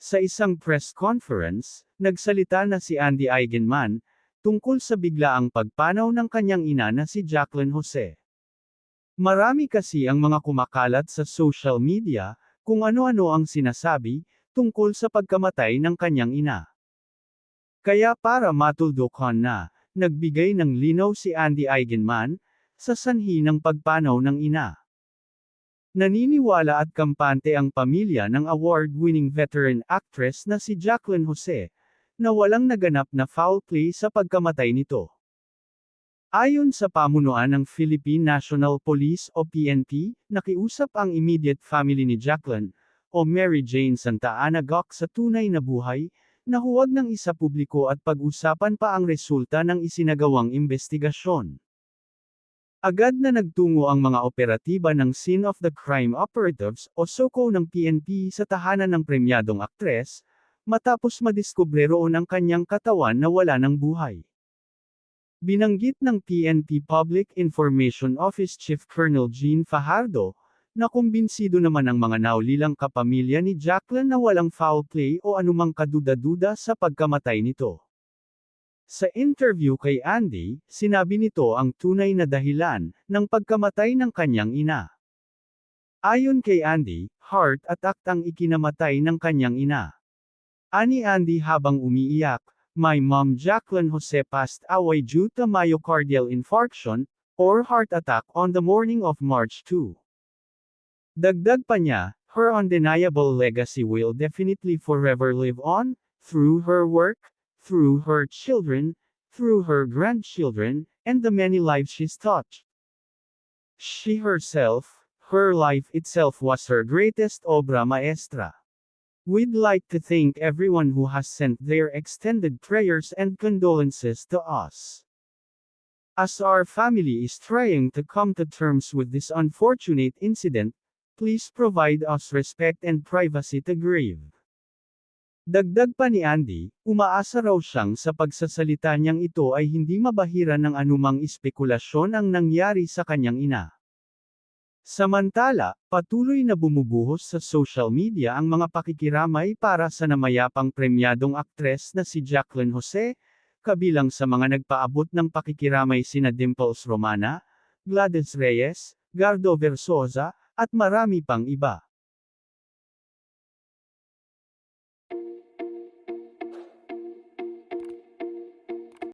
Sa isang press conference, nagsalita na si Andy Eigenman, tungkol sa biglaang pagpanaw ng kanyang ina na si Jacqueline Jose. Marami kasi ang mga kumakalat sa social media, kung ano-ano ang sinasabi, tungkol sa pagkamatay ng kanyang ina. Kaya para matuldukan na, nagbigay ng linaw si Andy Eigenman, sa sanhi ng pagpanaw ng ina. Naniniwala at kampante ang pamilya ng award-winning veteran actress na si Jacqueline Jose, na walang naganap na foul play sa pagkamatay nito. Ayon sa pamunuan ng Philippine National Police o PNP, nakiusap ang immediate family ni Jacqueline, o Mary Jane Santa Ana Gok sa tunay na buhay, na huwag nang isa publiko at pag-usapan pa ang resulta ng isinagawang investigasyon. Agad na nagtungo ang mga operatiba ng Scene of the Crime Operatives o SOCO ng PNP sa tahanan ng premyadong aktres, matapos madiskubre roon ang kanyang katawan na wala ng buhay. Binanggit ng PNP Public Information Office Chief Colonel Jean Fajardo, na kumbinsido naman ang mga naulilang kapamilya ni Jacqueline na walang foul play o anumang kaduda-duda sa pagkamatay nito. Sa interview kay Andy, sinabi nito ang tunay na dahilan ng pagkamatay ng kanyang ina. Ayon kay Andy, heart attack ang ikinamatay ng kanyang ina. Ani Andy habang umiiyak, my mom Jacqueline Jose passed away due to myocardial infarction, or heart attack on the morning of March 2. Dagdag pa niya, her undeniable legacy will definitely forever live on, through her work, through her children, through her grandchildren, and the many lives she's touched. She herself, her life itself was her greatest obra maestra. We'd like to thank everyone who has sent their extended prayers and condolences to us. As our family is trying to come to terms with this unfortunate incident, please provide us respect and privacy to grieve. Dagdag pa ni Andy, umaasa raw siyang sa pagsasalita niyang ito ay hindi mabahira ng anumang espekulasyon ang nangyari sa kanyang ina. Samantala, patuloy na bumubuhos sa social media ang mga pakikiramay para sa namayapang premyadong aktres na si Jacqueline Jose, kabilang sa mga nagpaabot ng pakikiramay sina Dimples Romana, Gladys Reyes, Gardo Versosa, at marami pang iba.